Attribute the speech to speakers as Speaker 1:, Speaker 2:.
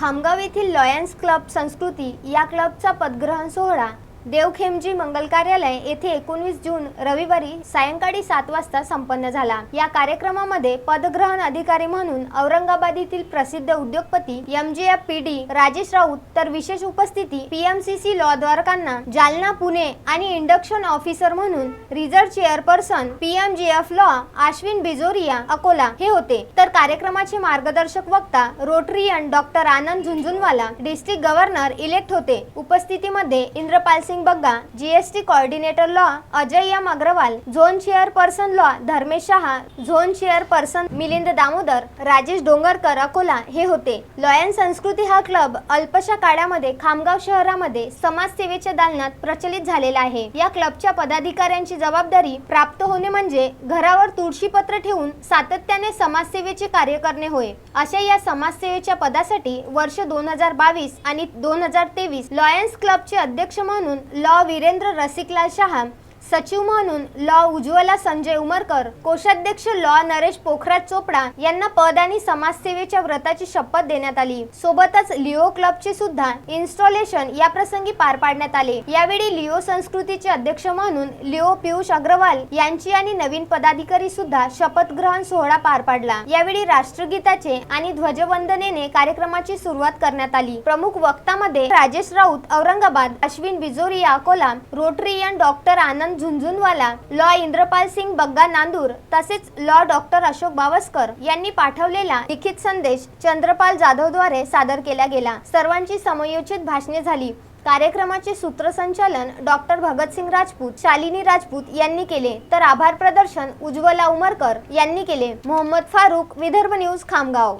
Speaker 1: खामगाव येथील Lions club संस्कृती या क्लबचा पदग्रहण सोहळा देवखेमजी मंगल कार्यालय येथे एकोणवीस जून रविवारी सायंकाळी सात वाजता संपन्न झाला. या कार्यक्रमामध्ये पदग्रहण अधिकारी म्हणून औरंगाबाद येथील प्रसिद्ध उद्योगपती M G F P D Rajesh Raut तर विशेष उपस्थिती पीएमसीसी लॉ द्वारकांना जालना पुणे आणि इंडक्शन ऑफिसर म्हणून रिझर्व चेअरपर्सन पीएमजीएफ लॉ आश्विन बिजोरिया अकोला हे होते. तर कार्यक्रमाचे मार्गदर्शक वक्ता Rotarian doctor Anand Jhunjhunwala district governor elect होते. उपस्थितीमध्ये Indrapal Singh Bagga GST coordinator law Ajay M Agarwal zone chairperson law Dharmesh Shah zone chairperson Milind Damodar Rajesh Dongarkar Akola हे होते. लॉयन संस्कृती हा क्लब अल्पशा काळामध्ये खामगाव शहरामध्ये समाजसेवेच्या दालनात प्रचलित झालेला आहे. या क्लबच्या पदाधिकाऱ्यांची जबाबदारी प्राप्त होणे म्हणजे घरावर तुळशीपत्र ठेवून सातत्याने समाजसेवेचे कार्य करणे होय. अशा या समाजसेवेच्या पदासाठी वर्ष दोन हजार बावीस आणि दोन हजार तेवीस लॉयन्स क्लबचे अध्यक्ष म्हणून लॉ वीरेंद्र रसिकलाल शहा सचिव म्हणून लॉ उज्ज्वला संजय उमरकर कोषाध्यक्ष लॉ नरेश पोखराज चोपडा यांना पद आणि समाजसेवेच्या व्रताची शपथ देण्यात आली. सोबतच लिओ क्लबचे सुद्धा इन्स्टॉलेशन या प्रसंगी पार पाडण्यात आले. यावेळी लिओ संस्कृतीचे अध्यक्ष म्हणून लिओ पियुष अग्रवाल यांची आणि नवीन पदाधिकारी सुद्धा शपथ ग्रहण सोहळा पार पाडला. यावेळी राष्ट्रगीताचे आणि ध्वजवंदनेने कार्यक्रमाची सुरुवात करण्यात आली. प्रमुख वक्तामध्ये राजेश राऊत औरंगाबाद अश्विन बिजोरिया अकोला रोटरीयन डॉक्टर आनंद झुंझुनवाला लॉ इंद्रपाल सिंग बग्गा नांदूर तसेच लॉ डॉक्टर अशोक बावस्कर यांनी पाठवलेला लिखित संदेश चंद्रपाल जाधवद्वारे सादर केला गेला. सर्वांची समयोचित भाषणे झाली. कार्यक्रमाचे सूत्रसंचालन डॉक्टर भगतसिंग राजपूत शालिनी राजपूत यांनी केले. तर आभार प्रदर्शन उज्ज्वला उमरकर यांनी केले. मोहम्मद फारूक विदर्भ न्यूज खामगाव.